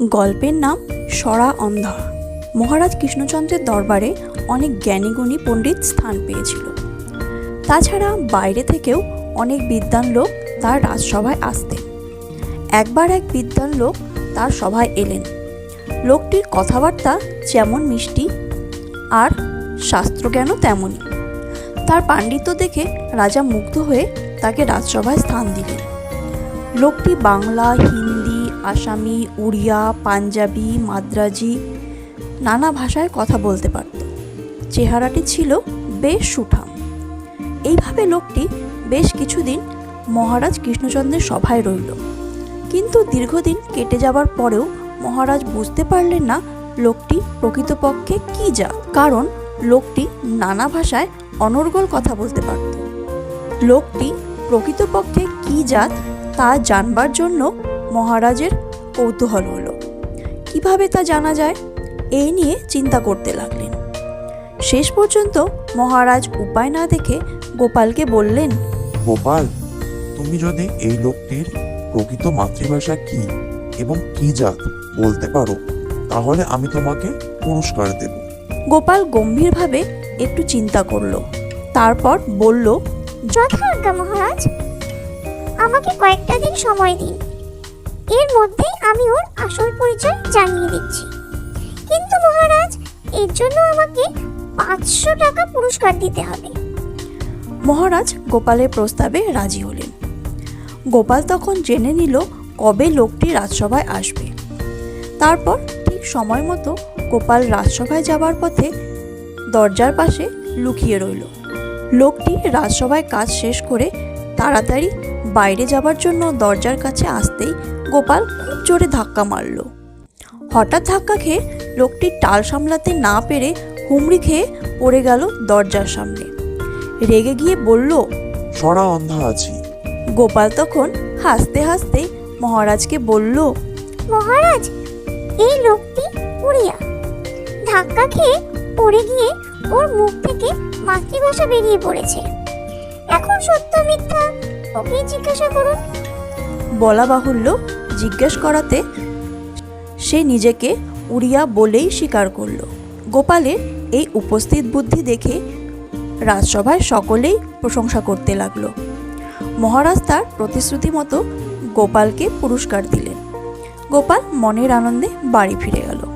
গল্পের নাম সরা অন্ধা মহারাজ কৃষ্ণচন্দ্রের দরবারে অনেক জ্ঞানীগুণী পণ্ডিত স্থান পেয়েছিল। তাছাড়া বাইরে থেকেও অনেক বিদ্বান লোক তার রাজসভায় আসতেন একবার এক বিদ্বান লোক তার সভায় এলেন। লোকটির কথাবার্তা যেমন মিষ্টি আর শাস্ত্রজ্ঞানও তেমনই। তার পাণ্ডিত্য দেখে রাজা মুগ্ধ হয়ে তাকে রাজসভায় স্থান দিলেন। লোকটি বাংলা, হিন্দি, আসামি, উড়িয়া, পাঞ্জাবি, মাদ্রাজি নানা ভাষায় কথা বলতে পারত। চেহারাটি ছিল বেশ সুঠাম। এইভাবে লোকটি বেশ কিছুদিন মহারাজ কৃষ্ণচন্দ্রের সভায় রইল। কিন্তু দীর্ঘদিন কেটে যাবার পরেও মহারাজ বুঝতে পারলেন না লোকটি প্রকৃতপক্ষে কী জাত, কারণ লোকটি নানা ভাষায় অনর্গল কথা বলতে পারত। লোকটি প্রকৃতপক্ষে কী জাত তা জানবার জন্য মহারাজের কৌতূহল হলো। কীভাবে তা জানা যায়? এই নিয়ে চিন্তা করতে লাগলেন। শেষ পর্যন্ত মহারাজ উপায় না দেখে গোপালকে বললেন গোপাল তুমি যদি এই লোকটির প্রকৃত মাতৃভাষা কি এবং কি জাত বলতে পারো তাহলে আমি তোমাকে পুরস্কার দেব। গোপাল গম্ভীরভাবে একটু চিন্তা করল তারপর বলল যথাজ্ঞা মহারাজ আমাকে কয়েকটা দিন সময় দিন। এর মধ্যেই আমি ওর আসল পরিচয় জানিয়ে দিচ্ছি। কিন্তু মহারাজ, এর জন্য আমাকে পাঁচশো টাকা পুরস্কার দিতে হবে। মহারাজ গোপালের প্রস্তাবে রাজি হলেন। গোপাল তখন জেনে নিল কবে লোকটি রাজসভায় আসবে। তারপর ঠিক সময় মতো গোপাল রাজসভায় যাবার পথে দরজার পাশে লুকিয়ে রইল। লোকটি রাজসভায় কাজ শেষ করে তাড়াতাড়ি বাইরে যাবার জন্য দরজার কাছে আসতেই গোপাল খুব জোরে ধাক্কা মারল। হঠাৎ ধাক্কা খেয়ে লোকটি টাল সামলাতে না পেরে হুমড়ি খেয়ে পড়ে গেল দরজার সামনে। রেগে গিয়ে বলল সরা অন্ধা আছি। গোপাল তখন হাসতে হাসতে মহারাজকে বলল মহারাজ এই লোকটি উড়িয়া। ধাক্কা খেয়ে পড়ে গিয়ে ওর মুখ থেকে মাতৃভাষা বেরিয়ে পড়েছে। এখন সত্য মিথ্যা? ওকেই জিজ্ঞাসা করুন। বলা বাহুল্য জিজ্ঞেস করাতে সে নিজেকে উড়িয়া বলেই স্বীকার করল। গোপালের এই উপস্থিত বুদ্ধি দেখে রাজসভায় সকলেই প্রশংসা করতে লাগল। মহারাজ তার প্রতিশ্রুতি মতো গোপালকে পুরস্কার দিলেন। গোপাল মনের আনন্দে বাড়ি ফিরে গেল।